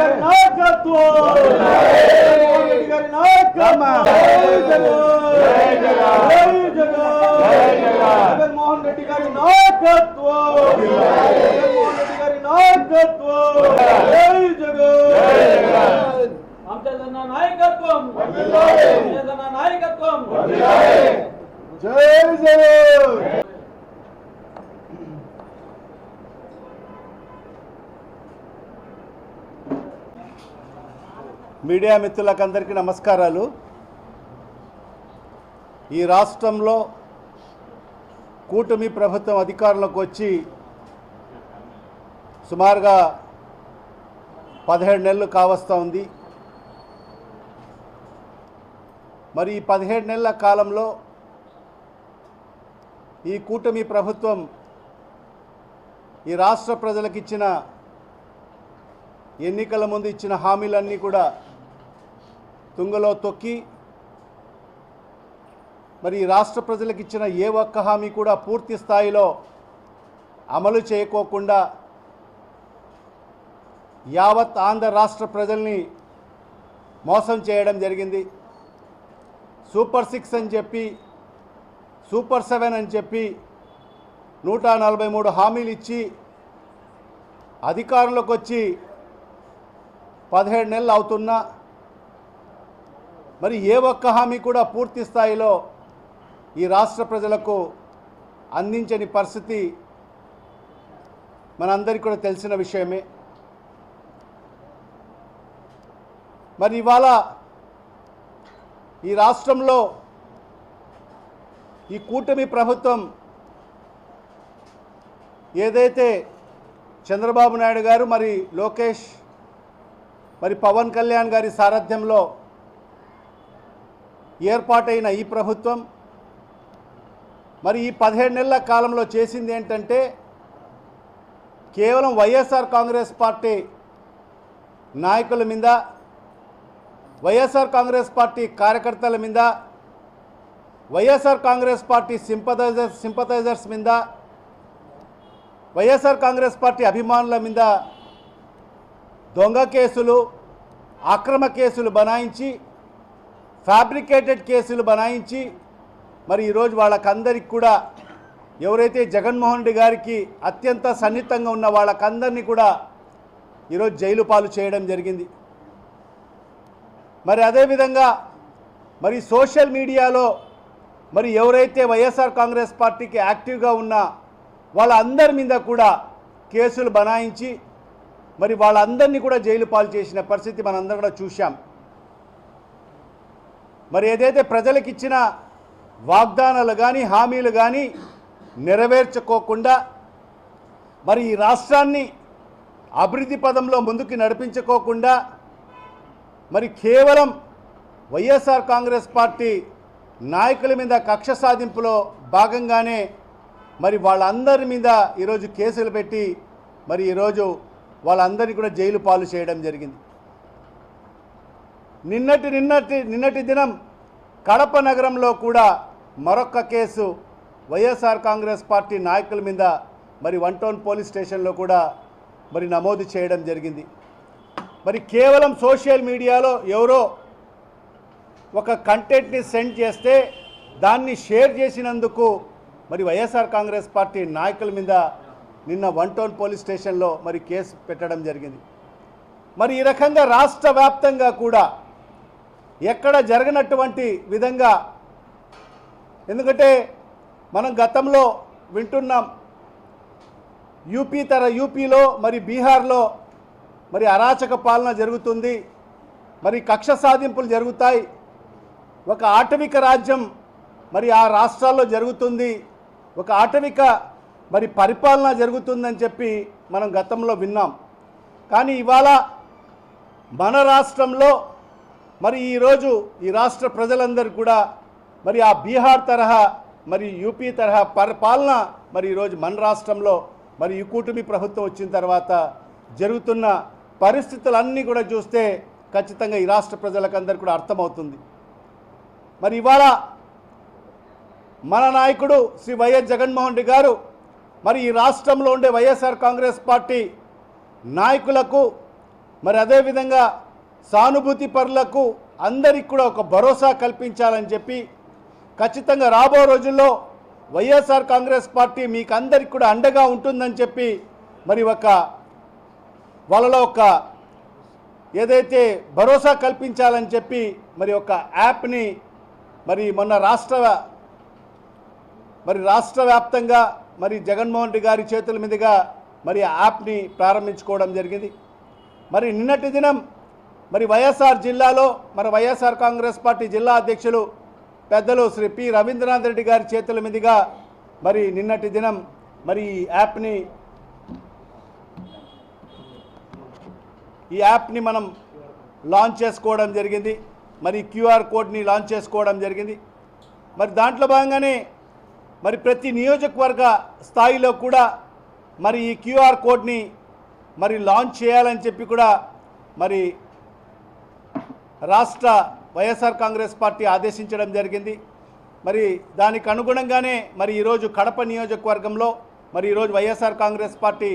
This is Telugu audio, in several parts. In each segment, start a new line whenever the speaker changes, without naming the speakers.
గారి నాయకత్వం. రెడ్డి గారి నాయకత్వం జగన్మోహన్ రెడ్డి గారి నాయకత్వం జగన్మోహన్ రెడ్డి గారి నాయకత్వం జై జగన్.
అంతేదన్న నాయకత్వం నాయకత్వం
జై జగన్.
మీడియా మిత్రులకందరికీ నమస్కారాలు. ఈ రాష్ట్రంలో కూటమి ప్రభుత్వం అధికారంలోకి వచ్చి సుమారుగా పదిహేడు నెలలు కావస్తూ ఉంది. మరి ఈ పదిహేడు నెలల కాలంలో ఈ కూటమి ప్రభుత్వం ఈ రాష్ట్ర ప్రజలకు ఇచ్చిన ఎన్నికల ముందు ఇచ్చిన హామీలన్నీ కూడా తుంగలో తొక్కి మరి రాష్ట్ర ప్రజలకు ఇచ్చిన ఏ ఒక్క హామీ కూడా పూర్తి స్థాయిలో అమలు చేయకోకుండా యావత్ ఆంధ్ర రాష్ట్ర ప్రజల్ని మోసం చేయడం జరిగింది. సూపర్ సిక్స్ అని చెప్పి సూపర్ సెవెన్ అని చెప్పి నూట నలభై మూడు హామీలు ఇచ్చి అధికారంలోకి వచ్చి పదిహేడు నెలలు అవుతున్నా మరి ఏ ఒక్క హామీ కూడా పూర్తి స్థాయిలో ఈ రాష్ట్ర ప్రజలకు అందించని పరిస్థితి మనందరికీ కూడా తెలిసిన విషయమే. మరి ఇవాళ ఈ రాష్ట్రంలో ఈ కూటమి ప్రభుత్వం ఏదైతే చంద్రబాబు నాయుడు గారు మరి లోకేష్ మరి పవన్ కళ్యాణ్ గారి సారథ్యంలో ఏర్పాటైన ఈ ప్రభుత్వం మరి ఈ పదిహేడు నెలల కాలంలో చేసింది ఏంటంటే కేవలం వైఎస్ఆర్ కాంగ్రెస్ పార్టీ నాయకుల మీద వైఎస్ఆర్ కాంగ్రెస్ పార్టీ కార్యకర్తల మీద YSR Congress party sympathisers sympathisers మీద వైఎస్ఆర్ కాంగ్రెస్ పార్టీ అభిమానుల మీద దొంగ కేసులు అక్రమ కేసులు బనాయించి ఫ్యాబ్రికేటెడ్ కేసులు బనాయించి మరి ఈరోజు వాళ్ళకందరికి కూడా ఎవరైతే జగన్మోహన్ రెడ్డి గారికి అత్యంత సన్నిహితంగా ఉన్న వాళ్ళకందరినీ కూడా ఈరోజు జైలు పాలు చేయడం జరిగింది. మరి అదేవిధంగా మరి సోషల్ మీడియాలో మరి ఎవరైతే వైఎస్ఆర్ కాంగ్రెస్ పార్టీకి యాక్టివ్గా ఉన్న వాళ్ళందరి మీద కూడా కేసులు బనాయించి మరి వాళ్ళందరినీ కూడా జైలు పాలు చేసిన పరిస్థితి మనందరం కూడా చూశాం. మరి ఏదైతే ప్రజలకు ఇచ్చిన వాగ్దానాలు కానీ హామీలు కానీ నెరవేర్చుకోకుండా మరి ఈ రాష్ట్రాన్ని అభివృద్ధి పదంలో ముందుకు నడిపించుకోకుండా మరి కేవలం వైఎస్ఆర్ కాంగ్రెస్ పార్టీ నాయకుల మీద కక్ష సాధింపులో భాగంగానే మరి వాళ్ళందరి మీద ఈరోజు కేసులు పెట్టి మరి ఈరోజు వాళ్ళందరినీ కూడా జైలు పాలు చేయడం జరిగింది. నిన్నటి నిన్నటి నిన్నటి దినం కడప నగరంలో కూడా మరొక కేసు వైఎస్ఆర్ కాంగ్రెస్ పార్టీ నాయకుల మీద మరి వన్ టౌన్ పోలీస్ స్టేషన్లో కూడా మరి నమోదు చేయడం జరిగింది. మరి కేవలం సోషల్ మీడియాలో ఎవరో ఒక కంటెంట్ని సెండ్ చేస్తే దాన్ని షేర్ చేసినందుకు మరి వైఎస్ఆర్ కాంగ్రెస్ పార్టీ నాయకుల మీద నిన్న వన్ టౌన్ పోలీస్ స్టేషన్లో మరి కేసు పెట్టడం జరిగింది. మరి ఈ రకంగా రాష్ట్ర వ్యాప్తంగా కూడా ఎక్కడ జరగనటువంటి విధంగా ఎందుకంటే మనం గతంలో వింటున్నాం యూపీ తర యూపీలో మరి బీహార్లో మరి అరాచక పాలన జరుగుతుంది మరి కక్ష సాధింపులు జరుగుతాయి ఒక ఆటవిక రాజ్యం మరి ఆ రాష్ట్రాల్లో జరుగుతుంది ఒక ఆటవిక మరి పరిపాలన జరుగుతుందని చెప్పి మనం గతంలో విన్నాం. కానీ ఇవాళ మన రాష్ట్రంలో మరి ఈరోజు ఈ రాష్ట్ర ప్రజలందరూ కూడా మరి ఆ బీహార్ తరహా మరి యూపీ తరహా పరిపాలన మరి ఈరోజు మన రాష్ట్రంలో మరి ఈ కూటమి ప్రభుత్వం వచ్చిన తర్వాత జరుగుతున్న పరిస్థితులన్నీ కూడా చూస్తే ఖచ్చితంగా ఈ రాష్ట్ర ప్రజలకందరూ కూడా అర్థమవుతుంది. మరి ఇవాళ మన నాయకుడు శ్రీ వైఎస్ జగన్మోహన్ రెడ్డి గారు మరి ఈ రాష్ట్రంలో ఉండే వైఎస్ఆర్ కాంగ్రెస్ పార్టీ నాయకులకు మరి అదేవిధంగా సానుభూతి పరులకు అందరికి కూడా ఒక భరోసా కల్పించాలని చెప్పి ఖచ్చితంగా రాబో రోజుల్లో వైఎస్ఆర్ కాంగ్రెస్ పార్టీ మీకు అందరికి కూడా అండగా ఉంటుందని చెప్పి మరి ఒక వాళ్ళలో ఒక ఏదైతే భరోసా కల్పించాలని చెప్పి మరి ఒక యాప్ని మరి మొన్న రాష్ట్ర మరి రాష్ట్ర వ్యాప్తంగా మరి జగన్మోహన్ రెడ్డి గారి చేతుల మీదుగా మరి యాప్ని ప్రారంభించుకోవడం జరిగింది. మరి నిన్నటి దినం మరి వైఎస్ఆర్ జిల్లాలో మరి వైఎస్ఆర్ కాంగ్రెస్ పార్టీ జిల్లా అధ్యక్షులు పెద్దలు శ్రీ పి రవీంద్రనాథ్ రెడ్డి గారి చేతుల మీదుగా మరి నిన్నటి దినం మరి ఈ యాప్ని ఈ యాప్ని మనం లాంచ్ చేసుకోవడం జరిగింది. మరి క్యూఆర్ కోడ్ని లాంచ్ చేసుకోవడం జరిగింది. మరి దాంట్లో భాగంగానే మరి ప్రతి నియోజకవర్గ స్థాయిలో కూడా మరి ఈ క్యూఆర్ కోడ్ని మరి లాంచ్ చేయాలని చెప్పి కూడా మరి రాష్ట్ర వైఎస్ఆర్ కాంగ్రెస్ పార్టీ ఆదేశించడం జరిగింది. మరి దానికి అనుగుణంగానే మరి ఈరోజు కడప నియోజకవర్గంలో మరి ఈరోజు వైఎస్ఆర్ కాంగ్రెస్ పార్టీ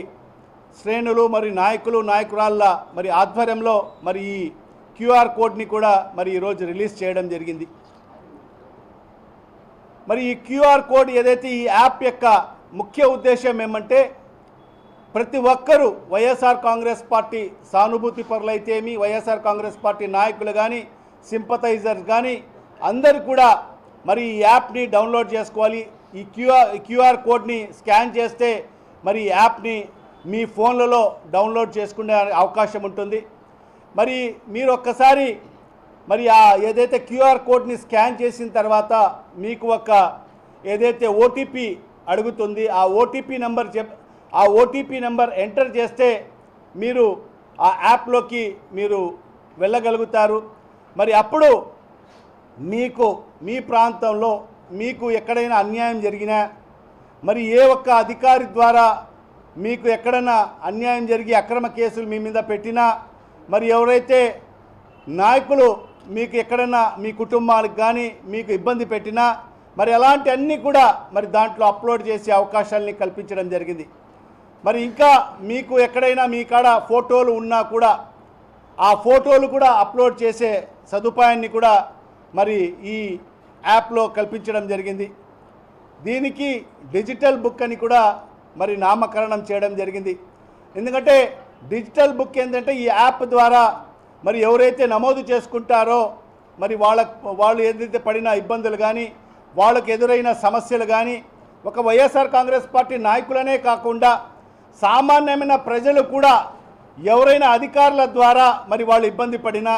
శ్రేణులు మరి నాయకులు నాయకురాళ్ళ మరి ఆధ్వర్యంలో మరి ఈ క్యూఆర్ కోడ్ని కూడా మరి ఈరోజు రిలీజ్ చేయడం జరిగింది. మరి ఈ క్యూఆర్ కోడ్ ఏదైతే ఈ యాప్ యొక్క ముఖ్య ఉద్దేశం ఏమంటే ప్రతి ఒక్కరూ వైఎస్ఆర్ కాంగ్రెస్ పార్టీ సానుభూతి పరులైతేమి వైఎస్ఆర్ కాంగ్రెస్ పార్టీ నాయకులు కానీ సింపతైజర్స్ కానీ అందరు కూడా మరి ఈ యాప్ని డౌన్లోడ్ చేసుకోవాలి. ఈ క్యూఆర్ క్యూఆర్ కోడ్ని స్కాన్ చేస్తే మరి ఈ యాప్ని మీ ఫోన్లలో డౌన్లోడ్ చేసుకునే అవకాశం ఉంటుంది. మరి మీరు ఒక్కసారి మరి ఆ ఏదైతే క్యూఆర్ కోడ్ని స్కాన్ చేసిన తర్వాత మీకు ఒక ఏదైతే ఓటీపీ అడుగుతుంది ఆ ఓటీపీ నెంబర్ చెప్ ఆ ఓటీపీ నెంబర్ ఎంటర్ చేస్తే మీరు ఆ యాప్లోకి మీరు వెళ్ళగలుగుతారు. మరి అప్పుడు మీకు మీ ప్రాంతంలో మీకు ఎక్కడైనా అన్యాయం జరిగినా మరి ఏ ఒక్క అధికారి ద్వారా మీకు ఎక్కడైనా అన్యాయం జరిగి అక్రమ కేసులు మీ మీద పెట్టినా మరి ఎవరైతే నాయకులు మీకు ఎక్కడైనా మీ కుటుంబాలకు కానీ మీకు ఇబ్బంది పెట్టినా మరి అలాంటి అన్నీ కూడా మరి దాంట్లో అప్లోడ్ చేసే అవకాశాలని కల్పించడం జరిగింది. మరి ఇంకా మీకు ఎక్కడైనా మీ కాడ ఫోటోలు ఉన్నా కూడా ఆ ఫోటోలు కూడా అప్లోడ్ చేసే సదుపాయాన్ని కూడా మరి ఈ యాప్లో కల్పించడం జరిగింది. దీనికి డిజిటల్ బుక్ అని కూడా మరి నామకరణం చేయడం జరిగింది. ఎందుకంటే డిజిటల్ బుక్ ఏంటంటే ఈ యాప్ ద్వారా మరి ఎవరైతే నమోదు చేసుకుంటారో మరి వాళ్ళ వాళ్ళు ఏదైతే పడిన ఇబ్బందులు కానీ వాళ్ళకు ఎదురైన సమస్యలు కానీ ఒక వైఎస్ఆర్ కాంగ్రెస్ పార్టీ నాయకులనే కాకుండా సామాన్యమైన ప్రజలు కూడా ఎవరైనా అధికారుల ద్వారా మరి వాళ్ళు ఇబ్బంది పడినా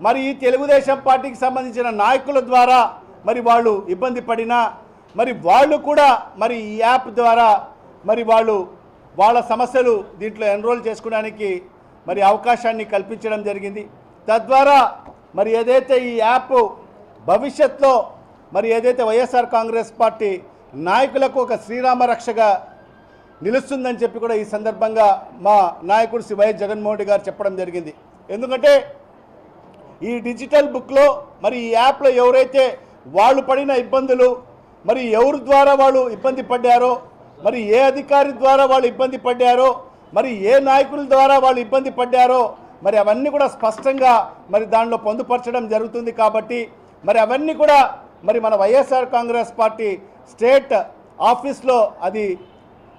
మరి ఈ తెలుగుదేశం పార్టీకి సంబంధించిన నాయకుల ద్వారా మరి వాళ్ళు ఇబ్బంది పడినా మరి వాళ్ళు కూడా మరి ఈ యాప్ ద్వారా మరి వాళ్ళు వాళ్ళ సమస్యలు దీంట్లో ఎన్రోల్ చేసుకోవడానికి మరి అవకాశాన్ని కల్పించడం జరిగింది. తద్వారా మరి ఏదైతే ఈ యాప్ భవిష్యత్తులో మరి ఏదైతే వైఎస్ఆర్ కాంగ్రెస్ పార్టీ నాయకులకు ఒక శ్రీరామ రక్షగా నిలుస్తుందని చెప్పి కూడా ఈ సందర్భంగా మా నాయకుడు శ్రీ వైఎస్ జగన్మోహన్ రెడ్డి గారు చెప్పడం జరిగింది. ఎందుకంటే ఈ డిజిటల్ బుక్లో మరి ఈ యాప్లో ఎవరైతే వాళ్ళు పడిన ఇబ్బందులు మరి ఎవరి ద్వారా వాళ్ళు ఇబ్బంది పడ్డారో మరి ఏ అధికారి ద్వారా వాళ్ళు ఇబ్బంది పడ్డారో మరి ఏ నాయకుల ద్వారా వాళ్ళు ఇబ్బంది పడ్డారో మరి అవన్నీ కూడా స్పష్టంగా మరి దానిలో పొందుపరచడం జరుగుతుంది కాబట్టి మరి అవన్నీ కూడా మరి మన వైఎస్ఆర్ కాంగ్రెస్ పార్టీ స్టేట్ ఆఫీస్లో అది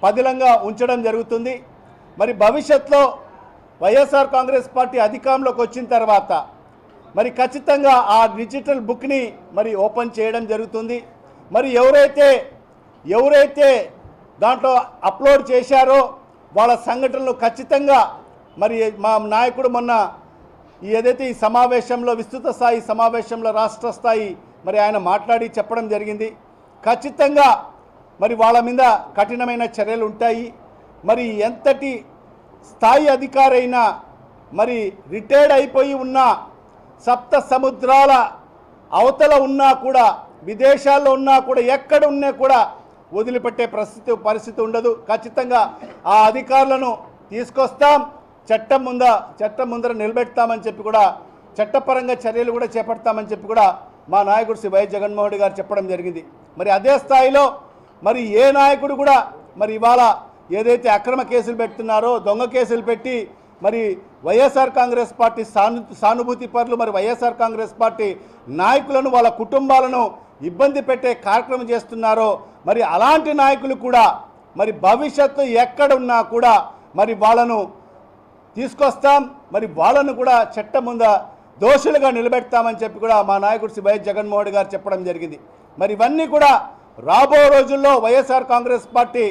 పదిలంగా ఉంచడం జరుగుతుంది. మరి భవిష్యత్తులో వైఎస్ఆర్ కాంగ్రెస్ పార్టీ అధికారంలోకి వచ్చిన తర్వాత మరి ఖచ్చితంగా ఆ డిజిటల్ బుక్ని మరి ఓపెన్ చేయడం జరుగుతుంది. మరి ఎవరైతే ఎవరైతే దాంట్లో అప్లోడ్ చేశారో వాళ్ళ సంఘటనలు ఖచ్చితంగా మరి మా నాయకుడు మొన్న ఏదైతే ఈ సమావేశంలో విస్తృత స్థాయి సమావేశంలో రాష్ట్ర స్థాయి మరి ఆయన మాట్లాడి చెప్పడం జరిగింది. ఖచ్చితంగా మరి వాళ్ళ మీద కఠినమైన చర్యలు ఉంటాయి. మరి ఎంతటి స్థాయి అధికారైనా మరి రిటైర్డ్ అయిపోయి ఉన్న సప్త సముద్రాల అవతల ఉన్నా కూడా విదేశాల్లో ఉన్నా కూడా ఎక్కడ ఉన్నా కూడా వదిలిపెట్టే పరిస్థితి పరిస్థితి ఉండదు. ఖచ్చితంగా ఆ అధికారులను తీసుకొస్తాం. చట్టం ముంద చట్టం ముందర నిలబెడతామని చెప్పి కూడా చట్టపరంగా చర్యలు కూడా చేపడతామని చెప్పి కూడా మా నాయకుడు శ్రీ వైఎస్ జగన్మోహన్ రెడ్డి గారు చెప్పడం జరిగింది. మరి అదే స్థాయిలో మరి ఏ నాయకుడు కూడా మరి ఇవాళ ఏదైతే అక్రమ కేసులు పెడుతున్నారో దొంగ కేసులు పెట్టి మరి వైఎస్ఆర్ కాంగ్రెస్ పార్టీ సాను సానుభూతి పరులు మరి వైఎస్ఆర్ కాంగ్రెస్ పార్టీ నాయకులను వాళ్ళ కుటుంబాలను ఇబ్బంది పెట్టే కార్యక్రమం చేస్తున్నారో మరి అలాంటి నాయకులు కూడా మరి భవిష్యత్తు ఎక్కడ ఉన్నా కూడా మరి వాళ్ళను తీసుకొస్తాం మరి వాళ్ళను కూడా చట్టం ముంద దోషులుగా నిలబెడతామని చెప్పి కూడా మా నాయకుడు శ్రీ వైఎస్ జగన్మోహన్ గారు చెప్పడం జరిగింది. మరి ఇవన్నీ కూడా రాబో రోజుల్లో వైఎస్ఆర్ కాంగ్రెస్ పార్టీ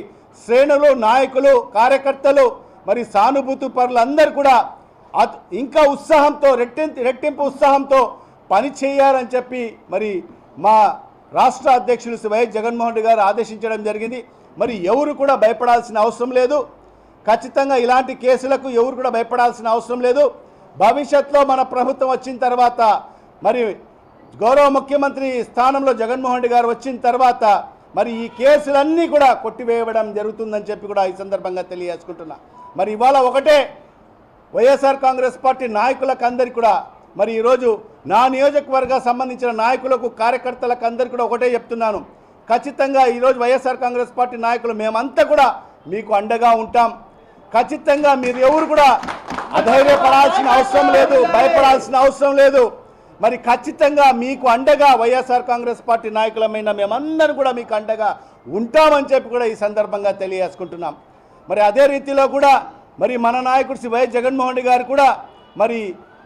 శ్రేణులు నాయకులు కార్యకర్తలు మరి సానుభూతి పరులందరూ కూడా ఇంకా ఉత్సాహంతో రెట్టింపు రెట్టింపు ఉత్సాహంతో పని చేయాలని చెప్పి మరి మా రాష్ట్ర అధ్యక్షులు వైఎస్ జగన్మోహన్ రెడ్డి గారు ఆదేశించడం జరిగింది. మరి ఎవరు కూడా భయపడాల్సిన అవసరం లేదు. ఖచ్చితంగా ఇలాంటి కేసులకు ఎవరు కూడా భయపడాల్సిన అవసరం లేదు. భవిష్యత్తులో మన ప్రభుత్వం వచ్చిన తర్వాత మరి గౌరవ ముఖ్యమంత్రి స్థానంలో జగన్మోహన్ రెడ్డి గారు వచ్చిన తర్వాత మరి ఈ కేసులన్నీ కూడా కొట్టివేయడం జరుగుతుందని చెప్పి కూడా ఈ సందర్భంగా తెలియజేసుకుంటున్నా. మరి ఇవాళ ఒకటే వైఎస్ఆర్ కాంగ్రెస్ పార్టీ నాయకులకు అందరికీ కూడా మరి ఈరోజు నా నియోజకవర్గ సంబంధించిన నాయకులకు కార్యకర్తలకు అందరికీ కూడా ఒకటే చెప్తున్నాను. ఖచ్చితంగా ఈరోజు వైఎస్ఆర్ కాంగ్రెస్ పార్టీ నాయకులు మేమంతా కూడా మీకు అండగా ఉంటాం. ఖచ్చితంగా మీరు ఎవరు కూడా అధైర్యపడాల్సిన అవసరం లేదు భయపడాల్సిన అవసరం లేదు. మరి ఖచ్చితంగా మీకు అండగా వైఎస్ఆర్ కాంగ్రెస్ పార్టీ నాయకులమైన మేమందరం కూడా మీకు అండగా ఉంటామని చెప్పి కూడా ఈ సందర్భంగా తెలియజేసుకుంటున్నాం. మరి అదే రీతిలో కూడా మరి మన నాయకుడు శ్రీ వైఎస్ జగన్మోహన్ రెడ్డి గారు కూడా మరి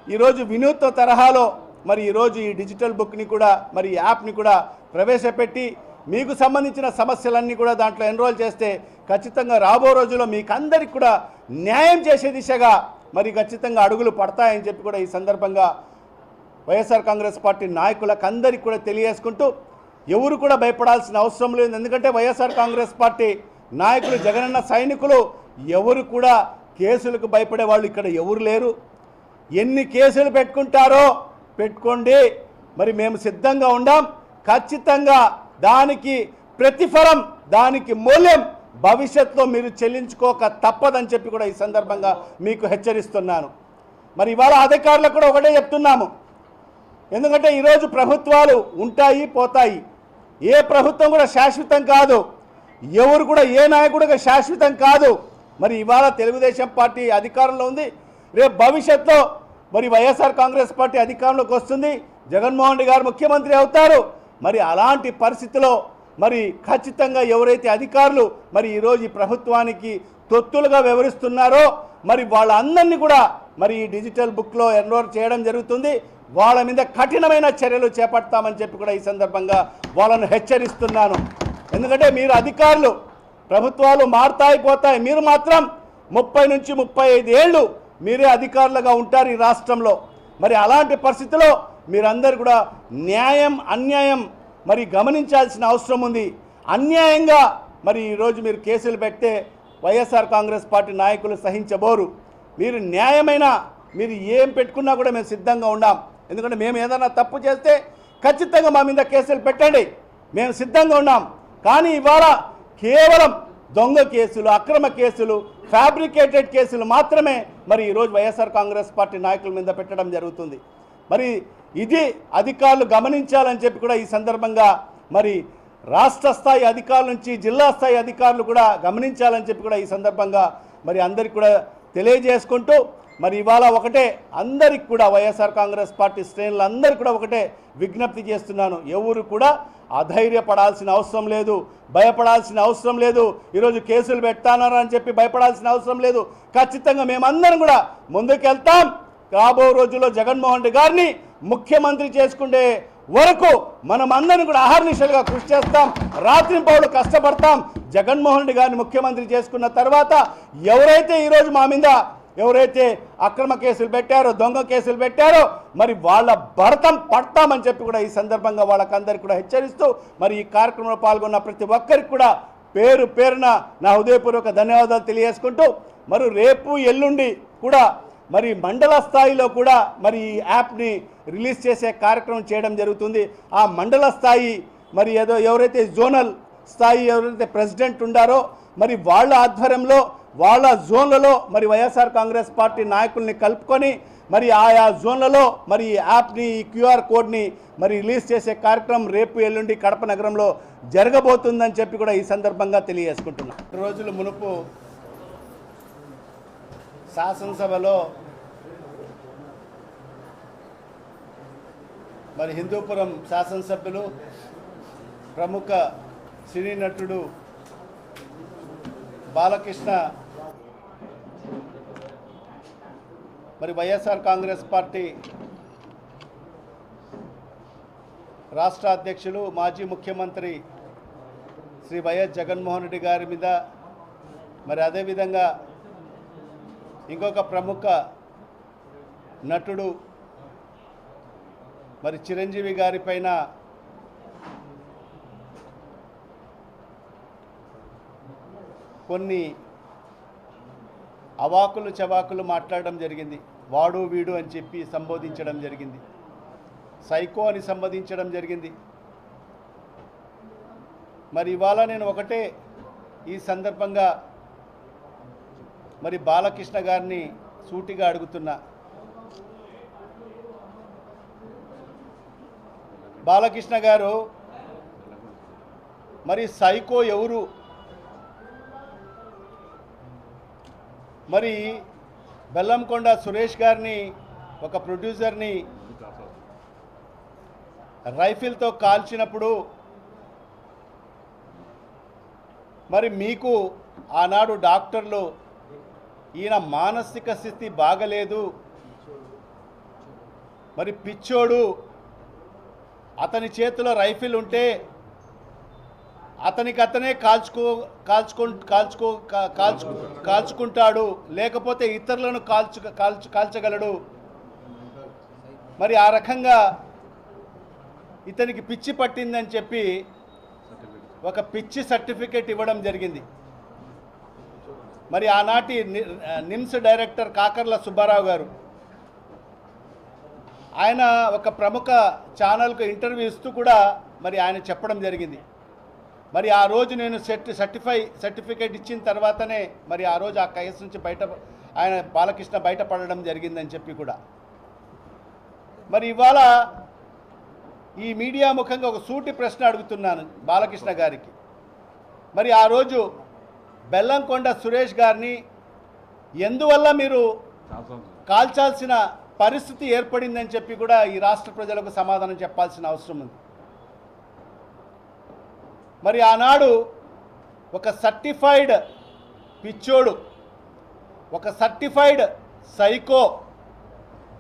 ఈరోజు వినూత్న తరహాలో మరి ఈరోజు ఈ డిజిటల్ బుక్ని కూడా మరి యాప్ని కూడా ప్రవేశపెట్టి మీకు సంబంధించిన సమస్యలన్నీ కూడా దాంట్లో ఎన్రోల్ చేస్తే ఖచ్చితంగా రాబో రోజుల్లో మీకు అందరికి కూడా న్యాయం చేసే దిశగా మరి ఖచ్చితంగా అడుగులు పడతాయని చెప్పి కూడా ఈ సందర్భంగా వైఎస్ఆర్ కాంగ్రెస్ పార్టీ నాయకులకు అందరికీ కూడా తెలియజేసుకుంటూ ఎవరు కూడా భయపడాల్సిన అవసరం లేదు. ఎందుకంటే వైఎస్ఆర్ కాంగ్రెస్ పార్టీ నాయకులు జగనన్న సైనికులు ఎవరు కూడా కేసులకు భయపడే వాళ్ళు ఇక్కడ ఎవరు లేరు. ఎన్ని కేసులు పెట్టుకుంటారో పెట్టుకోండి. మరి మేము సిద్ధంగా ఉండాం. ఖచ్చితంగా దానికి ప్రతిఫలం దానికి మూల్యం భవిష్యత్తులో మీరు చెల్లించుకోక తప్పదని చెప్పి కూడా ఈ సందర్భంగా మీకు హెచ్చరిస్తున్నాను. మరి ఇవాళ అధికారులకు కూడా ఒకటే చెప్తున్నాము. ఎందుకంటే ఈరోజు ప్రభుత్వాలు ఉంటాయి పోతాయి. ఏ ప్రభుత్వం కూడా శాశ్వతం కాదు. ఎవరు కూడా ఏ నాయకుడు శాశ్వతం కాదు. మరి ఇవాళ తెలుగుదేశం పార్టీ అధికారంలో ఉంది. రేపు భవిష్యత్తులో మరి వైఎస్ఆర్ కాంగ్రెస్ పార్టీ అధికారంలోకి వస్తుంది. జగన్మోహన్ రెడ్డి గారు ముఖ్యమంత్రి అవుతారు. మరి అలాంటి పరిస్థితిలో మరి ఖచ్చితంగా ఎవరైతే అధికారులు మరి ఈరోజు ఈ ప్రభుత్వానికి తొత్తులుగా వ్యవహరిస్తున్నారో మరి వాళ్ళందరినీ కూడా మరి ఈ డిజిటల్ బుక్లో ఎన్రోల్ చేయడం జరుగుతుంది. వాళ్ళ మీద కఠినమైన చర్యలు చేపడతామని చెప్పి కూడా ఈ సందర్భంగా వాళ్ళను హెచ్చరిస్తున్నాను. ఎందుకంటే మీరు అధికారులు ప్రభుత్వాలు మారుతాయి పోతాయి. మీరు మాత్రం ముప్పై నుంచి ముప్పై ఐదు ఏళ్ళు మీరే అధికారులుగా ఉంటారు ఈ రాష్ట్రంలో. మరి అలాంటి పరిస్థితిలో మీరందరూ కూడా న్యాయం అన్యాయం మరి గమనించాల్సిన అవసరం ఉంది. అన్యాయంగా మరి ఈరోజు మీరు కేసులు పెడితే వైఎస్ఆర్ కాంగ్రెస్ పార్టీ నాయకులు సహించబోరు. మీరు న్యాయమైన మీరు ఏం పెట్టుకున్నా కూడా మేము సిద్ధంగా ఉన్నాం ఎందుకంటే మేము ఏదైనా తప్పు చేస్తే ఖచ్చితంగా మా మీద కేసులు పెట్టండి. మేము సిద్ధంగా ఉన్నాం. కానీ ఇవాళ కేవలం దొంగ కేసులు అక్రమ కేసులు ఫ్యాబ్రికేటెడ్ కేసులు మాత్రమే మరి ఈరోజు వైఎస్ఆర్ కాంగ్రెస్ పార్టీ నాయకుల మీద పెట్టడం జరుగుతుంది. మరి ఇది అధికారులు గమనించాలని చెప్పి కూడా ఈ సందర్భంగా మరి రాష్ట్ర స్థాయి అధికారుల నుంచి జిల్లా స్థాయి అధికారులు కూడా గమనించాలని చెప్పి కూడా ఈ సందర్భంగా మరి అందరికి కూడా తెలియజేసుకుంటూ మరి ఇవాళ ఒకటే అందరికి కూడా వైఎస్ఆర్ కాంగ్రెస్ పార్టీ శ్రేణులు అందరికీ కూడా ఒకటే విజ్ఞప్తి చేస్తున్నాను. ఎవరు కూడా అధైర్యపడాల్సిన అవసరం లేదు భయపడాల్సిన అవసరం లేదు ఈరోజు కేసులు పెడతానని చెప్పి భయపడాల్సిన అవసరం లేదు. ఖచ్చితంగా మేమందరం కూడా ముందుకెళ్తాం. రాబో రోజుల్లో జగన్మోహన్ రెడ్డి గారిని ముఖ్యమంత్రి చేసుకుంటే వరకు మనమందరం కూడా అహర్నిశలుగా కృషి చేస్తాం. రాత్రింపౌలు కష్టపడతాం. జగన్మోహన్ రెడ్డి గారిని ముఖ్యమంత్రి చేసుకున్న తర్వాత ఎవరైతే ఈరోజు మా మీద ఎవరైతే అక్రమ కేసులు పెట్టారో దొంగ కేసులు పెట్టారో మరి వాళ్ళ భరతం పడతామని చెప్పి కూడా ఈ సందర్భంగా వాళ్ళకందరికీ కూడా హెచ్చరిస్తూ మరి ఈ కార్యక్రమంలో పాల్గొన్న ప్రతి ఒక్కరికి కూడా పేరు పేరున నా హృదయపూర్వక ధన్యవాదాలు తెలియజేసుకుంటూ మరి రేపు ఎల్లుండి కూడా మరి మండల స్థాయిలో కూడా మరి ఈ యాప్ని రిలీజ్ చేసే కార్యక్రమం చేయడం జరుగుతుంది. ఆ మండల స్థాయి మరి ఏదో ఎవరైతే జోనల్ స్థాయి ఎవరైతే ప్రెసిడెంట్ ఉండారో మరి వాళ్ళ ఆధ్వర్యంలో వాళ్ళ జోన్లలో మరి వైఎస్ఆర్ కాంగ్రెస్ పార్టీ నాయకుల్ని కలుపుకొని మరి ఆయా జోన్లలో మరి ఈ యాప్ని ఈ క్యూఆర్ కోడ్ని మరి రిలీజ్ చేసే కార్యక్రమం రేపు ఎల్లుండి కడప నగరంలో జరగబోతుందని చెప్పి కూడా ఈ సందర్భంగా తెలియజేసుకుంటున్నాం. రోజుల మునుపు శాసనసభలో మరి హిందూపురం శాసనసభ్యులు ప్రముఖ సినీ నటుడు బాలకృష్ణ మరి వైఎస్ఆర్ కాంగ్రెస్ పార్టీ రాష్ట్ర అధ్యక్షులు మాజీ ముఖ్యమంత్రి శ్రీ వైఎస్ జగన్మోహన్ రెడ్డి గారి మీద మరి అదేవిధంగా ఇంకొక ప్రముఖ నటుడు మరి చిరంజీవి గారి పైన కొన్ని అవాకులు చవాకులు మాట్లాడడం జరిగింది. వాడు వీడు అని చెప్పి సంబోధించడం జరిగింది. సైకో అని సంబోధించడం జరిగింది. మరి ఇవాళ నేను ఒకటే ఈ సందర్భంగా మరి బాలకృష్ణ గారిని సూటిగా అడుగుతున్నా. బాలకృష్ణ గారు మరి సైకో ఎవరు? మరి బెల్లంకొండ సురేష్ గారిని ఒక ప్రొడ్యూసర్ని రైఫిల్తో కాల్చినప్పుడు మరి మీకు ఆనాడు డాక్టర్లు ఈయన మానసిక స్థితి బాగలేదు. మరి పిచ్చోడు అతని చేతిలో రైఫిల్ ఉంటే అతనికి అతనే కాల్చుకో కాల్చుకో కాల్చుకో కాల్చు కాల్చుకుంటాడు. లేకపోతే ఇతరులను కాల్చు కాల్చు కాల్చగలడు. మరి ఆ రకంగా ఇతనికి పిచ్చి పట్టిందని చెప్పి ఒక పిచ్చి సర్టిఫికేట్ ఇవ్వడం జరిగింది. మరి ఆనాటి నిమ్స్ డైరెక్టర్ కాకర్ల సుబ్బారావు గారు ఆయన ఒక ప్రముఖ ఛానల్కు ఇంటర్వ్యూ ఇస్తూ కూడా మరి ఆయన చెప్పడం జరిగింది. మరి ఆ రోజు నేను సెట్ సర్టిఫై సర్టిఫికేట్ ఇచ్చిన తర్వాతనే మరి ఆ రోజు ఆ కేసు నుంచి బయట ఆయన బాలకృష్ణ బయటపడడం జరిగిందని చెప్పి కూడా. మరి ఇవాళ ఈ మీడియా ముఖంగా ఒక సూటి ప్రశ్న అడుగుతున్నాను బాలకృష్ణ గారికి. మరి ఆ రోజు బెల్లంకొండ సురేష్ గారిని ఎందువల్ల మీరు కాల్చాల్సిన పరిస్థితి ఏర్పడిందని చెప్పి కూడా ఈ రాష్ట్ర ప్రజలకు సమాధానం చెప్పాల్సిన అవసరం ఉంది. మరి ఆనాడు ఒక సర్టిఫైడ్ పిచ్చోడు ఒక సర్టిఫైడ్ సైకో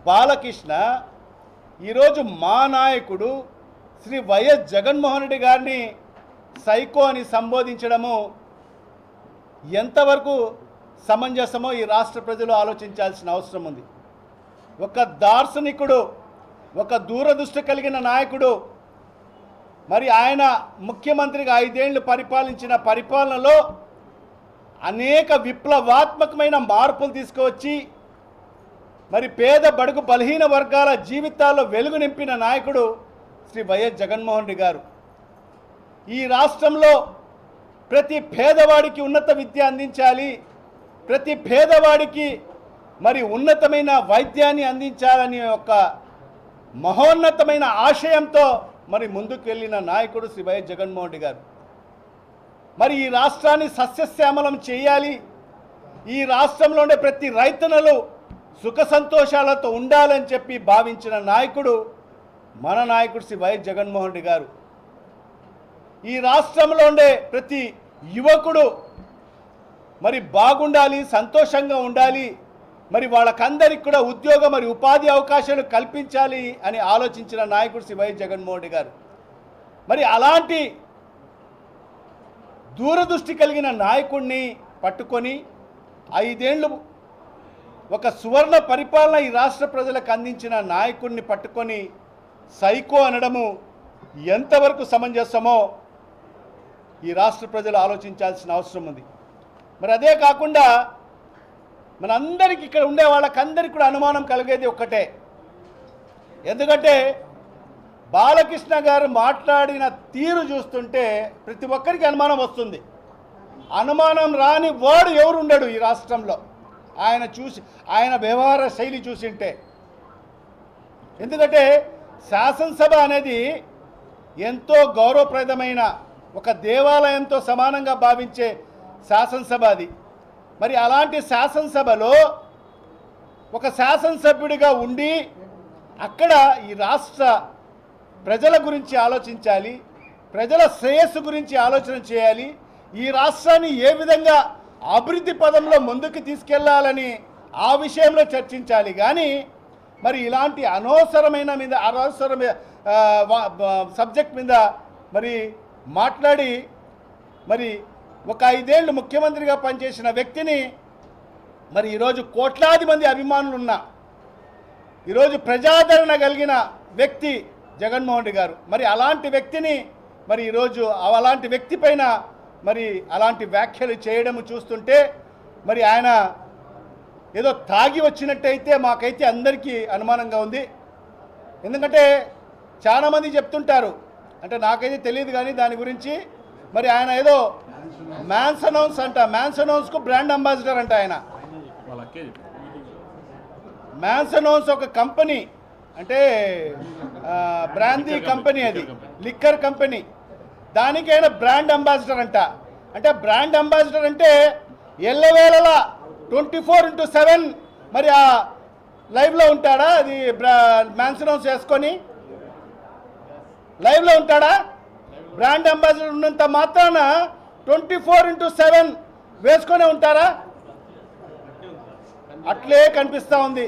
బాలకృష్ణ ఈరోజు మా నాయకుడు శ్రీ వైఎస్ జగన్మోహన్ రెడ్డి గారిని సైకో అని సంబోధించడము ఎంతవరకు సమంజసమో ఈ రాష్ట్ర ప్రజలు ఆలోచించాల్సిన అవసరం ఉంది. ఒక దార్శనికుడు ఒక దూరదృష్టి కలిగిన నాయకుడు మరి ఆయన ముఖ్యమంత్రిగా ఐదేళ్ళు పరిపాలించిన పరిపాలనలో అనేక విప్లవాత్మకమైన మార్పులు తీసుకువచ్చి మరి పేద బడుగు బలహీన వర్గాల జీవితాల్లో వెలుగు నింపిన నాయకుడు శ్రీ వైఎస్ జగన్మోహన్ రెడ్డి గారు. ఈ రాష్ట్రంలో ప్రతి పేదవాడికి ఉన్నత విద్య అందించాలి ప్రతి పేదవాడికి మరి ఉన్నతమైన వైద్యాన్ని అందించాలని ఒక మహోన్నతమైన ఆశయంతో మరి ముందుకు వెళ్ళిన నాయకుడు శ్రీ వైఎస్ జగన్మోహన్ రెడ్డి గారు. మరి ఈ రాష్ట్రాన్ని సస్యశ్యామలం చేయాలి. ఈ రాష్ట్రంలో ఉండే ప్రతి రైతన్నలు సుఖ సంతోషాలతో ఉండాలని చెప్పి భావించిన నాయకుడు మన నాయకుడు శ్రీ వైఎస్ జగన్మోహన్ రెడ్డి గారు. ఈ రాష్ట్రంలో ఉండే ప్రతి యువకుడు మరి బాగుండాలి సంతోషంగా ఉండాలి మరి వాళ్ళకందరికి కూడా ఉద్యోగం మరి ఉపాధి అవకాశాలు కల్పించాలి అని ఆలోచించిన నాయకుడు శ్రీ వైఎస్ జగన్మోహన్ రెడ్డి గారు. మరి అలాంటి దూరదృష్టి కలిగిన నాయకుడిని పట్టుకొని ఐదేళ్ళు ఒక సువర్ణ పరిపాలన ఈ రాష్ట్ర ప్రజలకు అందించిన నాయకుడిని పట్టుకొని సైకో అనడము ఎంతవరకు సమంజసమో ఈ రాష్ట్ర ప్రజలు ఆలోచించాల్సిన అవసరం ఉంది. మరి అదే కాకుండా మనందరికి ఇక్కడ ఉండే వాళ్ళకందరికీ కూడా అనుమానం కలిగేది ఒక్కటే. ఎందుకంటే బాలకృష్ణ గారు మాట్లాడిన తీరు చూస్తుంటే ప్రతి ఒక్కరికి అనుమానం వస్తుంది. అనుమానం రాని వాడు ఎవరు ఉండడు ఈ రాష్ట్రంలో? ఆయన చూసి ఆయన వ్యవహార శైలి చూసింటే. ఎందుకంటే శాసనసభ అనేది ఎంతో గౌరవప్రదమైన ఒక దేవాలయంతో సమానంగా భావించే శాసనసభ అది. మరి అలాంటి శాసనసభలో ఒక శాసనసభ్యుడిగా ఉండి అక్కడ ఈ రాష్ట్ర ప్రజల గురించి ఆలోచించాలి ప్రజల శ్రేయస్సు గురించి ఆలోచన చేయాలి ఈ రాష్ట్రాన్ని ఏ విధంగా అభివృద్ధి పదంలో ముందుకు తీసుకెళ్ళాలని ఆ విషయంలో చర్చించాలి. కానీ మరి ఇలాంటి అనవసరమైన మీద అనవసరమైన సబ్జెక్ట్ మీద మరి మాట్లాడి మరి ఒక ఐదేళ్ళు ముఖ్యమంత్రిగా పనిచేసిన వ్యక్తిని మరి ఈరోజు కోట్లాది మంది అభిమానులు ఉన్న ఈరోజు ప్రజాదరణ కలిగిన వ్యక్తి జగన్మోహన్ రెడ్డి గారు. మరి అలాంటి వ్యక్తిని మరి ఈరోజు అలాంటి వ్యక్తి పైన మరి అలాంటి వ్యాఖ్యలు చేయడం చూస్తుంటే మరి ఆయన ఏదో తాగి వచ్చినట్టయితే మాకైతే అందరికీ అనుమానంగా ఉంది. ఎందుకంటే చాలామంది చెప్తుంటారు అంటే నాకైతే తెలియదు కానీ దాని గురించి. మరి ఆయన ఏదో మ్యాన్స్ అనౌన్స్ అంట. మ్యాన్స్ అనౌన్స్కు బ్రాండ్ అంబాసిడర్ అంట ఆయన.
చెప్పు.
మ్యాన్సనోన్స్ ఒక కంపెనీ అంటే బ్రాందీ కంపెనీ అది. లిక్కర్ కంపెనీ దానికైనా బ్రాండ్ అంబాసిడర్ అంట. అంటే బ్రాండ్ అంబాసిడర్ అంటే ఎల్లవేళలా ట్వంటీ ఫోర్ ఇంటూ సెవెన్ మరి ఆ లైవ్లో ఉంటాడా? అది మ్యాన్సనోన్స్ వేసుకొని. లైవ్లో ఉంటాడా? బ్రాండ్ అంబాసిడర్ ఉన్నంత మాత్రాన ట్వంటీ ఫోర్ ఇంటూ సెవెన్ వేసుకొనే ఉంటారా? అట్లే కనిపిస్తూ ఉంది.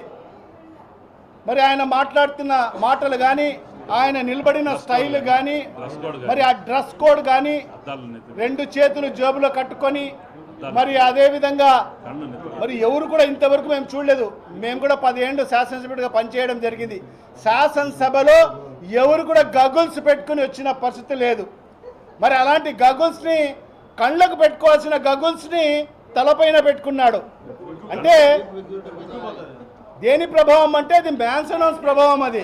మరి ఆయన మాట్లాడుతున్న మాటలు కానీ ఆయన నిలబడిన స్టైల్ కానీ మరి ఆ డ్రెస్ కోడ్ కానీ రెండు చేతులు జేబులో కట్టుకొని మరి
అదేవిధంగా
మరి ఎవరు కూడా ఇంతవరకు మేము చూడలేదు. మేము కూడా పదిహేండు శాసనసభ్యుడిగా పనిచేయడం జరిగింది. శాసనసభలో ఎవరు కూడా గగుల్స్ పెట్టుకుని వచ్చిన పరిస్థితి లేదు. మరి అలాంటి గగుల్స్ని కళ్ళకు పెట్టుకోవాల్సిన గగుల్స్ని తలపైన పెట్టుకున్నాడు. అంటే దేని ప్రభావం అంటే అది మ్యాన్సనోన్స్ ప్రభావం అది.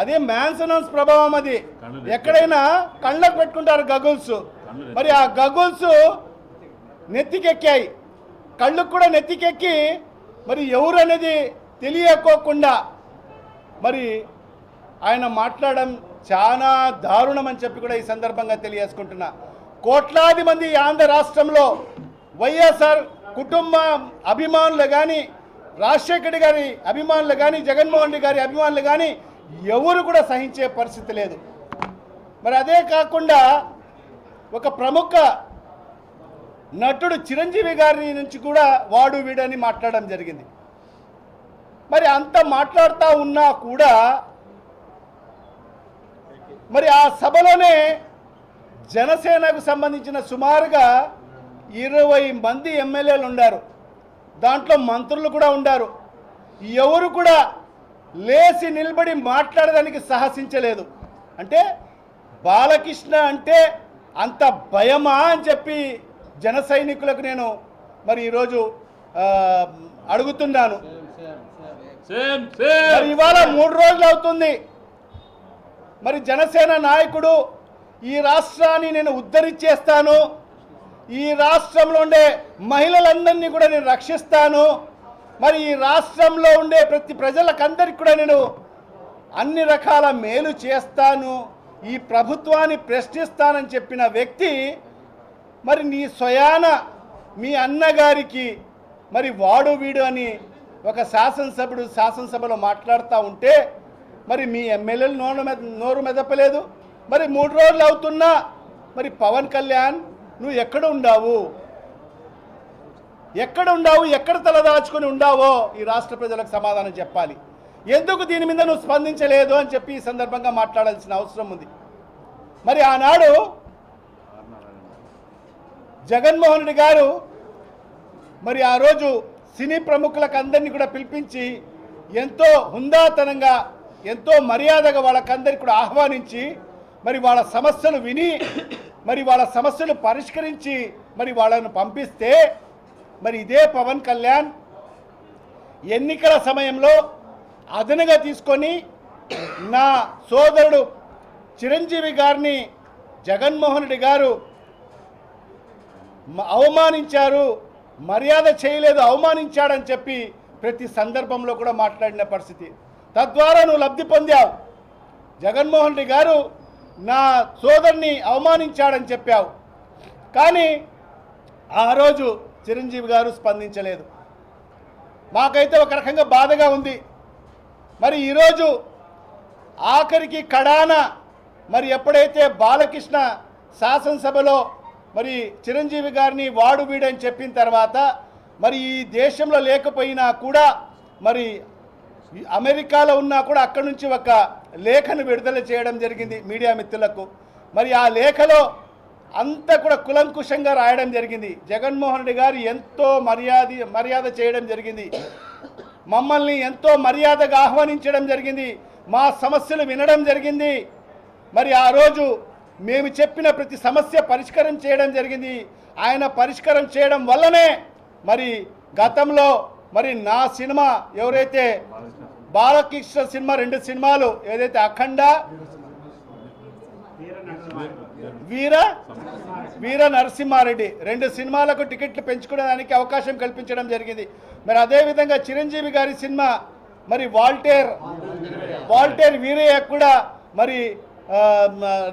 అది మ్యాన్సనోన్స్ ప్రభావం అది. ఎక్కడైనా కళ్ళకు పెట్టుకుంటారు గగుల్స్. మరి ఆ గగుల్స్ నెత్తికెక్కాయి. కళ్ళకు కూడా నెత్తికెక్కి మరి ఎవరు అనేది తెలియకోకుండా మరి ఆయన మాట్లాడడం చాలా దారుణం అని చెప్పి కూడా ఈ సందర్భంగా తెలియజేసుకుంటున్నా. కోట్లాది మంది ఆంధ్ర రాష్ట్రంలో వైఎస్ఆర్ కుటుంబ అభిమానులు కానీ రాజశేఖర్ గారి అభిమానులు కానీ జగన్మోహన్ రెడ్డి గారి అభిమానులు కానీ ఎవరు కూడా సహించే పరిస్థితి లేదు. మరి అదే కాకుండా ఒక ప్రముఖ నటుడు చిరంజీవి గారి నుంచి కూడా వాడు వీడని మాట్లాడడం జరిగింది. మరి అంత మాట్లాడుతూ ఉన్నా కూడా మరి ఆ సభలోనే జనసేనకు సంబంధించిన సుమారుగా ఇరవై మంది ఎమ్మెల్యేలు ఉండారు. దాంట్లో మంత్రులు కూడా ఉండారు. ఎవరు కూడా లేచి నిలబడి మాట్లాడడానికి సాహసించలేదు. అంటే బాలకృష్ణ అంటే అంత భయమా అని చెప్పి జన సైనికులకు నేను మరి ఈరోజు అడుగుతున్నాను. మరి ఇవాళ మూడు రోజులు అవుతుంది. మరి జనసేన నాయకుడు ఈ రాష్ట్రాన్ని నేను ఉద్ధరించేస్తాను ఈ రాష్ట్రంలో ఉండే మహిళలందరినీ కూడా నేను రక్షిస్తాను. మరి ఈ రాష్ట్రంలో ఉండే ప్రతి ప్రజలకందరికి కూడా నేను అన్ని రకాల మేలు చేస్తాను. ఈ ప్రభుత్వాన్ని ప్రశ్నిస్తానని చెప్పిన వ్యక్తి మరి నీ స్వయాన మీ అన్నగారికి మరి వాడు వీడు అని ఒక శాసనసభ్యుడు శాసనసభలో మాట్లాడుతూ ఉంటే మరి మీ ఎమ్మెల్యేలు నోరు మెద నోరు మెదపలేదు. మరి మూడు రోజులు అవుతున్నా మరి పవన్ కళ్యాణ్ నువ్వు ఎక్కడ ఉండావు? ఎక్కడ ఉండావు? ఎక్కడ తలదాచుకొని ఉండావో ఈ రాష్ట్ర ప్రజలకు సమాధానం చెప్పాలి. ఎందుకు దీని మీద నువ్వు స్పందించలేదు అని చెప్పి ఈ సందర్భంగా మాట్లాడాల్సిన అవసరం ఉంది. మరి ఆనాడు జగన్మోహన్ రెడ్డి గారు మరి ఆ రోజు సినీ ప్రముఖులకు అందరినీ కూడా పిలిపించి ఎంతో హుందాతనంగా ఎంతో మర్యాదగా వాళ్ళకందరికీ కూడా ఆహ్వానించి మరి వాళ్ళ సమస్యలు విని మరి వాళ్ళ సమస్యలు పరిష్కరించి మరి వాళ్ళను పంపిస్తే మరి ఇదే పవన్ కళ్యాణ్ ఎన్నికల సమయంలో అదనగా తీసుకొని నా సోదరుడు చిరంజీవి గారిని జగన్మోహన్ రెడ్డి గారు అవమానించారు మర్యాద చేయలేదు అవమానించాడని చెప్పి ప్రతి సందర్భంలో కూడా మాట్లాడిన పరిస్థితి. తద్వారా నువ్వు లబ్ధి పొందావు. జగన్మోహన్ రెడ్డి గారు నా సోదరుని అవమానించాడని చెప్పావు. కానీ ఆ రోజు చిరంజీవి గారు స్పందించలేదు. మాకైతే ఒక రకంగా బాధగా ఉంది. మరి ఈరోజు ఆఖరికి కడాన మరి ఎప్పుడైతే బాలకృష్ణ శాసనసభలో మరి చిరంజీవి గారిని వాడు వీడని చెప్పిన తర్వాత మరి ఈ దేశంలో లేకపోయినా కూడా మరి అమెరికాలో ఉన్నా కూడా అక్కడి నుంచి ఒక లేఖను విడుదల చేయడం జరిగింది మీడియా మిత్రులకు. మరి ఆ లేఖలో అంతా కూడా కులంకుశంగా రాయడం జరిగింది. జగన్మోహన్ రెడ్డి గారు ఎంతో మర్యాద మర్యాద చేయడం జరిగింది. మమ్మల్ని ఎంతో మర్యాదగా ఆహ్వానించడం జరిగింది. మా సమస్యలు వినడం జరిగింది. మరి ఆ రోజు మేము చెప్పిన ప్రతి సమస్య పరిష్కారం చేయడం జరిగింది. ఆయన పరిష్కారం చేయడం వల్లనే మరి గతంలో మరి నా సినిమా ఎవరైతే బాలకృష్ణ సినిమా రెండు సినిమాలు ఏదైతే అఖండ వీర వీర నరసింహారెడ్డి రెండు సినిమాలకు టికెట్లు పెంచుకోవడానికి అవకాశం కల్పించడం జరిగింది. మరి అదేవిధంగా చిరంజీవి గారి సినిమా మరి వాల్టేర్ వాల్టేర్ వీరయ్య కూడా మరి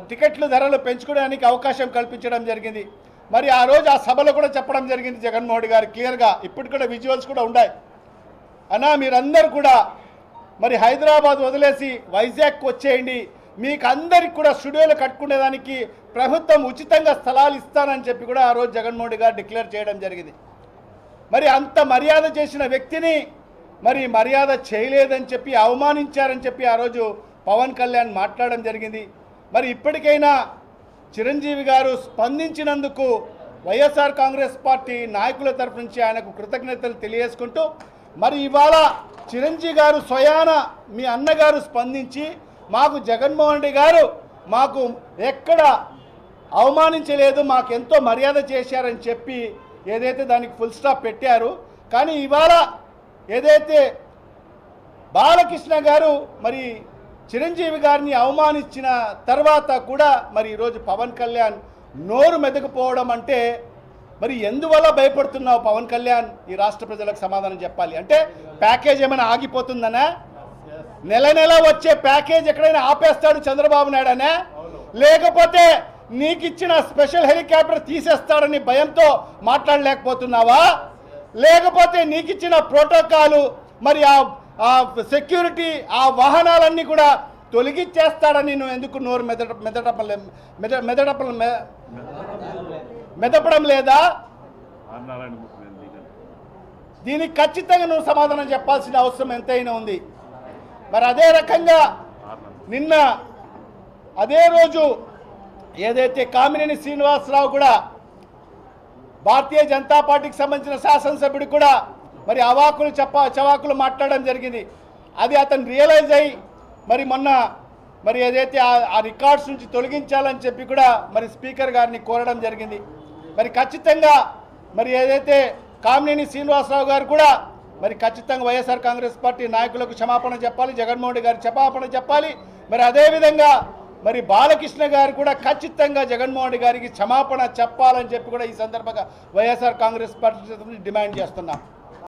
టికెట్లు ధరలు పెంచుకోవడానికి అవకాశం కల్పించడం జరిగింది. మరి ఆ రోజు ఆ సభలో కూడా చెప్పడం జరిగింది జగన్మోహన్ గారు క్లియర్గా ఇప్పుడు కూడా విజువల్స్ కూడా ఉన్నాయి. అన్నా మీరందరూ కూడా మరి హైదరాబాద్ వదిలేసి వైజాగ్కి వచ్చేయండి. మీకు అందరికి కూడా స్టూడియోలు కట్టుకునేదానికి ప్రభుత్వం ఉచితంగా స్థలాలు ఇస్తానని చెప్పి కూడా ఆ రోజు జగన్మోహన్ రెడ్డి గారు డిక్లేర్ చేయడం జరిగింది. మరి అంత మర్యాద చేసిన వ్యక్తిని మరి మర్యాద చేయలేదని చెప్పి అవమానించారని చెప్పి ఆ రోజు పవన్ కళ్యాణ్ మాట్లాడడం జరిగింది. మరి ఇప్పటికైనా చిరంజీవి గారు స్పందించినందుకు వైఎస్ఆర్ కాంగ్రెస్ పార్టీ నాయకుల తరఫు నుంచి ఆయనకు కృతజ్ఞతలు తెలియజేసుకుంటూ మరి ఇవాళ చిరంజీవి గారు స్వయాన మీ అన్నగారు స్పందించి మాకు జగన్మోహన్ రెడ్డి గారు మాకు ఎక్కడ అవమానించలేదు మాకు ఎంతో మర్యాద చేశారని చెప్పి ఏదైతే దానికి ఫుల్ స్టాప్ పెట్టారు. కానీ ఇవాళ ఏదైతే బాలకృష్ణ గారు మరి చిరంజీవి గారిని అవమానించిన తర్వాత కూడా మరి ఈరోజు పవన్ కళ్యాణ్ నోరు మెదకపోవడం అంటే మరి ఎందువల్ల భయపడుతున్నావు పవన్ కళ్యాణ్? ఈ రాష్ట్ర ప్రజలకు సమాధానం చెప్పాలి. అంటే ప్యాకేజ్ ఏమైనా ఆగిపోతుందనా? నెల నెల వచ్చే ప్యాకేజ్ ఎక్కడైనా ఆపేస్తాడు చంద్రబాబు నాయుడు అనే? లేకపోతే నీకు ఇచ్చిన స్పెషల్ హెలికాప్టర్ తీసేస్తాడని భయంతో మాట్లాడలేకపోతున్నావా? లేకపోతే నీకు ఇచ్చిన ప్రోటోకాలు మరి ఆ సెక్యూరిటీ ఆ వాహనాలన్నీ కూడా తొలగిచ్చేస్తాడని నువ్వు ఎందుకు నోరు మెదట మెదటపం మెద మెదటపం మె- మెదపడం లేదా. దీనికి ఖచ్చితంగా నువ్వు సమాధానం చెప్పాల్సిన అవసరం ఎంతైనా ఉంది మరి అదే రకంగా. నిన్న అదే రోజు ఏదైతే కామినేని శ్రీనివాసరావు కూడా భారతీయ జనతా పార్టీకి సంబంధించిన శాసనసభ్యుడు కూడా మరి అవాకులు చెప్ప చవాకులు మాట్లాడడం జరిగింది అది అతను రియలైజ్ అయ్యి మరి మొన్న మరి ఏదైతే ఆ రికార్డ్స్ నుంచి తొలగించాలని చెప్పి కూడా మరి స్పీకర్ గారిని కోరడం జరిగింది మరి ఖచ్చితంగా మరి ఏదైతే కామినేని శ్రీనివాసరావు గారు కూడా మరి ఖచ్చితంగా వైఎస్ఆర్ కాంగ్రెస్ పార్టీ నాయకులకు క్షమాపణ చెప్పాలి జగన్మోహన్ రెడ్డి గారు క్షమాపణ చెప్పాలి. మరి అదేవిధంగా మరి బాలకృష్ణ గారు కూడా ఖచ్చితంగా జగన్మోహన్ రెడ్డి గారికి క్షమాపణ చెప్పాలని చెప్పి కూడా ఈ సందర్భంగా వైఎస్ఆర్ కాంగ్రెస్ పార్టీ డిమాండ్ చేస్తున్నాం.